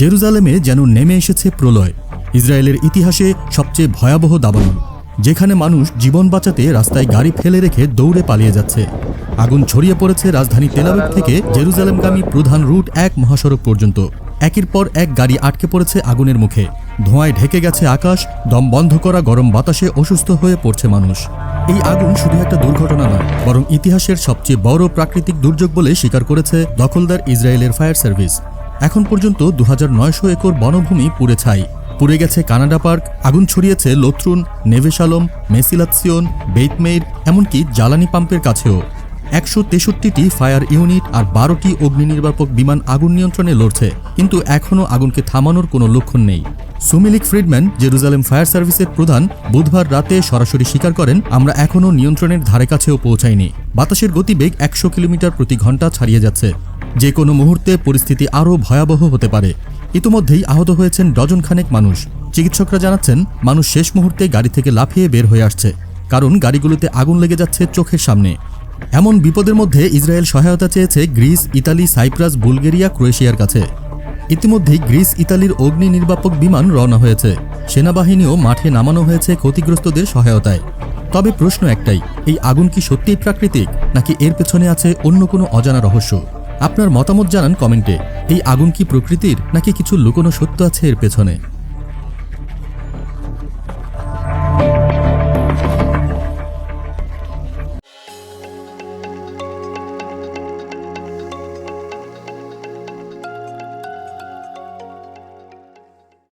জেরুজালেমে যেন নেমে এসেছে প্রলয়, ইসরায়েলের ইতিহাসে সবচেয়ে ভয়াবহ দাবানল, যেখানে মানুষ জীবন বাঁচাতে রাস্তায় গাড়ি ফেলে রেখে দৌড়ে পালিয়ে যাচ্ছে। আগুন ছড়িয়ে পড়েছে রাজধানী তেলাবিব থেকে জেরুজালেমগামী প্রধান রুট এক মহাসড়ক পর্যন্ত। একের পর এক গাড়ি আটকে পড়েছে আগুনের মুখে। ধোঁয়ায় ঢেকে গেছে আকাশ, দম বন্ধ করা গরম বাতাসে অসুস্থ হয়ে পড়ছে মানুষ। এই আগুন শুধু একটা দুর্ঘটনা নয়, বরং ইতিহাসের সবচেয়ে বড় প্রাকৃতিক দুর্যোগ বলে স্বীকার করেছে দখলদার ইসরায়েলের ফায়ার সার্ভিস। এখন পর্যন্ত দু হাজার নয়শো একর বনভূমি পুড়ে ছাই। পুড়ে গেছে কানাডা পার্ক, আগুন ছড়িয়েছে লোথ্রুন, নেভেশালম মেসিলাৎসিয়ন বেইতমেইর, এমনকি জ্বালানি পাম্পের কাছেও। একশো তেষট্টিটি ফায়ার ইউনিট আর বারোটি অগ্নি নির্বাপক বিমান আগুন নিয়ন্ত্রণে লড়ছে, কিন্তু এখনও আগুনকে থামানোর কোনো লক্ষণ নেই। সুমিলিক ফ্রিডম্যান, জেরুজালেম ফায়ার সার্ভিসের প্রধান, বুধবার রাতে সরাসরি স্বীকার করেন, আমরা এখনও নিয়ন্ত্রণের ধারে কাছেও পৌঁছাইনি। বাতাসের গতিবেগ একশো কিলোমিটার প্রতি ঘণ্টা ছাড়িয়ে যাচ্ছে। যে কোনো মুহূর্তে পরিস্থিতি আরও ভয়াবহ হতে পারে। ইতোমধ্যেই আহত হয়েছেন ডজন খানেক মানুষ। চিকিৎসকরা জানাচ্ছেন, মানুষ শেষ মুহূর্তে গাড়ি থেকে লাফিয়ে বের হয়ে আসছে, কারণ গাড়িগুলোতে আগুন লেগে যাচ্ছে চোখের সামনে। এমন বিপদের মধ্যে ইসরায়েল সহায়তা চেয়েছে গ্রিস, ইতালি, সাইপ্রাস, বুলগেরিয়া, ক্রোয়েশিয়ার কাছে। ইতিমধ্যেই গ্রিস, ইতালির অগ্নি নির্বাপক বিমান রওনা হয়েছে। সেনাবাহিনীও মাঠে নামানো হয়েছে ক্ষতিগ্রস্তদের সহায়তায়। তবে প্রশ্ন একটাই, এই আগুন কি সত্যিই প্রাকৃতিক, নাকি এর পেছনে আছে অন্য কোনো অজানা রহস্য? আপনার মতামত জানান কমেন্টে। এই আগুন কি প্রকৃতির, নাকি কিছু লুকোনো সত্য আছে এর পেছনে?